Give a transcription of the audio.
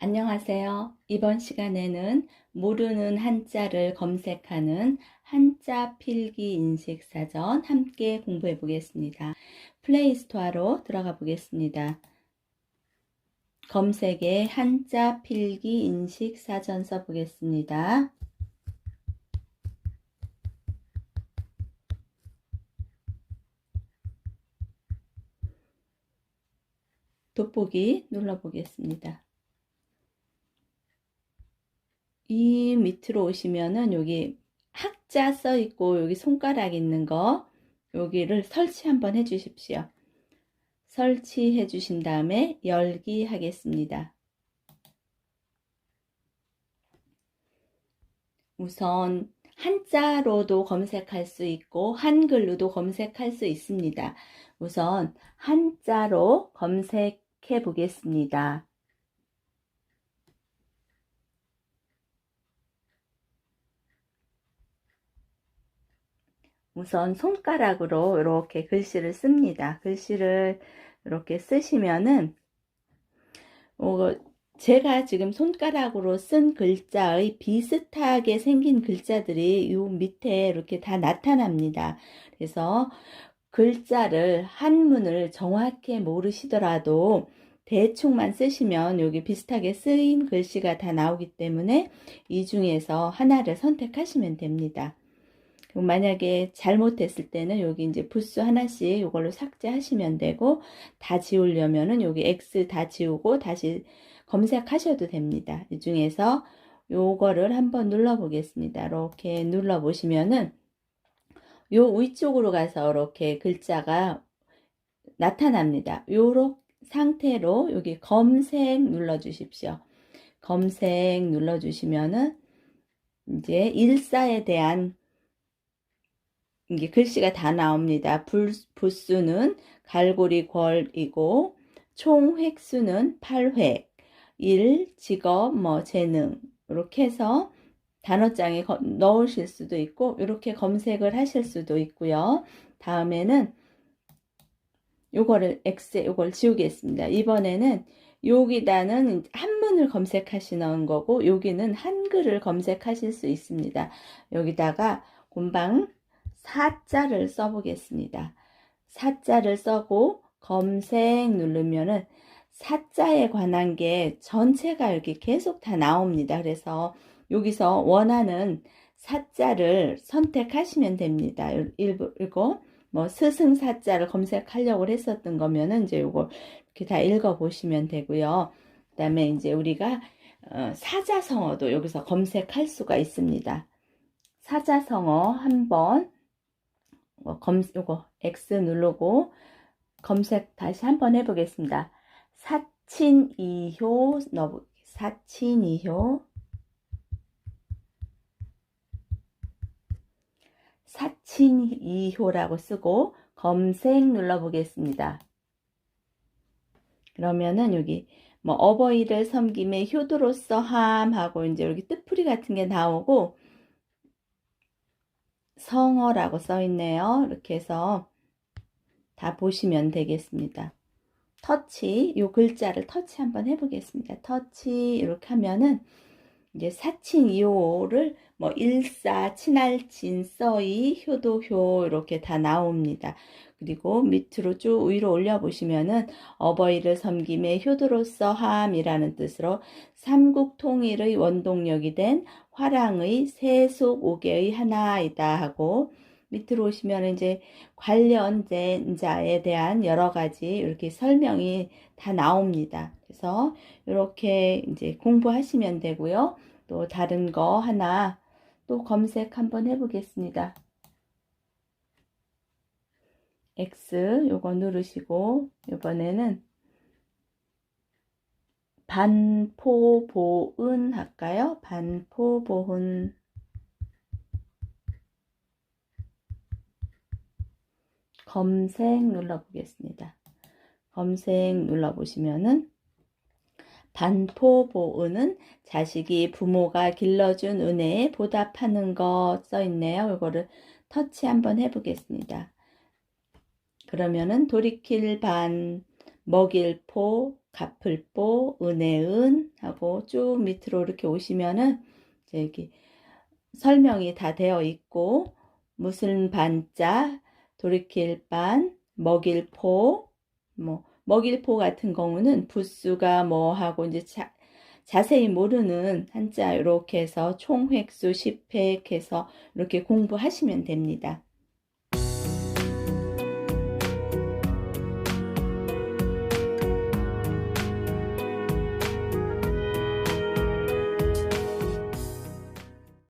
안녕하세요. 이번 시간에는 모르는 한자를 검색하는 한자 필기 인식 사전 함께 공부해 보겠습니다. 플레이스토어로 들어가 보겠습니다. 검색에 한자 필기 인식 사전 써 보겠습니다. 돋보기 눌러 보겠습니다. 이 밑으로 오시면은 여기 학자 써 있고 여기 손가락 있는 거 여기를 설치 한번 해 주십시오. 설치해 주신 다음에 열기 하겠습니다. 우선 한자로도 검색할 수 있고 한글로도 검색할 수 있습니다. 우선 한자로 검색해 보겠습니다. 우선 손가락으로 이렇게 글씨를 씁니다. 글씨를 이렇게 쓰시면은 어, 제가 지금 손가락으로 쓴 글자의 비슷하게 생긴 글자들이 요 밑에 이렇게 다 나타납니다. 그래서 글자를 한문을 정확히 모르시더라도 대충만 쓰시면 여기 비슷하게 쓰인 글씨가 다 나오기 때문에 이 중에서 하나를 선택하시면 됩니다. 만약에 잘못했을 때는 여기 이제 부수 하나씩 이걸로 삭제하시면 되고 다 지우려면은 여기 X 다 지우고 다시 검색하셔도 됩니다. 이 중에서 요거를 한번 눌러 보겠습니다. 이렇게 눌러 보시면은 요 위쪽으로 가서 이렇게 글자가 나타납니다. 요런 상태로 여기 검색 눌러 주십시오. 검색 눌러 주시면은 이제 일사에 대한 이게 글씨가 다 나옵니다. 불, 부수는 갈고리 궐이고 총 획수는 8획, 일, 직업, 뭐 재능 이렇게 해서 단어장에 거, 넣으실 수도 있고 이렇게 검색을 하실 수도 있고요. 다음에는 요거를 X 요걸 지우겠습니다. 이번에는 여기다는 한문을 검색하시는 거고 여기는 한글을 검색하실 수 있습니다. 여기다가 곰방 사자를 써보겠습니다. 사자를 써고 검색 누르면은 사자에 관한 게 전체가 이렇게 계속 다 나옵니다. 그래서 여기서 원하는 사자를 선택하시면 됩니다. 일부, 뭐 스승 사자를 검색하려고 했었던 거면은 이제 요거 이렇게 다 읽어 보시면 되고요. 그다음에 이제 우리가 어, 사자성어도 여기서 검색할 수가 있습니다. 사자성어 한번 뭐검 요거 X 누르고 검색 다시 한번 해보겠습니다. 사친이효 넣어 사친이효 사친이효라고 쓰고 검색 눌러보겠습니다. 그러면은 여기 뭐 어버이를 섬김에 효도로서 함 하고 이제 여기 뜻풀이 같은 게 나오고 성어라고 써 있네요. 이렇게 해서 다 보시면 되겠습니다. 터치, 요 글자를 터치 한번 해보겠습니다. 터치 이렇게 하면은 이제 사친 이호를 뭐 일사, 친할 진, 써이, 효도 효 이렇게 다 나옵니다. 그리고 밑으로 쭉 위로 올려 보시면은 어버이를 섬김에 효도로서 함이라는 뜻으로 삼국 통일의 원동력이 된 화랑의 세속 오개의 하나이다 하고 밑으로 오시면 이제 관련된 자에 대한 여러 가지 이렇게 설명이 다 나옵니다. 그래서 이렇게 이제 공부하시면 되고요. 또 다른 거 하나 또 검색 한번 해보겠습니다. X 요거 누르시고 이번에는 반포보은 할까요? 반포보은 검색 눌러보겠습니다. 검색 눌러보시면은 반포보은은 자식이 부모가 길러준 은혜에 보답하는 것 써있네요. 이거를 터치 한번 해보겠습니다. 그러면은 돌이킬 반, 먹일 포, 가플보, 은혜은 하고 쭉 밑으로 이렇게 오시면은 여기 설명이 다 되어 있고 무슨 반자, 돌이킬 반, 먹일 포, 뭐 먹일 포 같은 경우는 부수가 뭐 하고 이제 자, 자세히 모르는 한자 이렇게 해서 총 획수 10획 해서 이렇게 공부하시면 됩니다.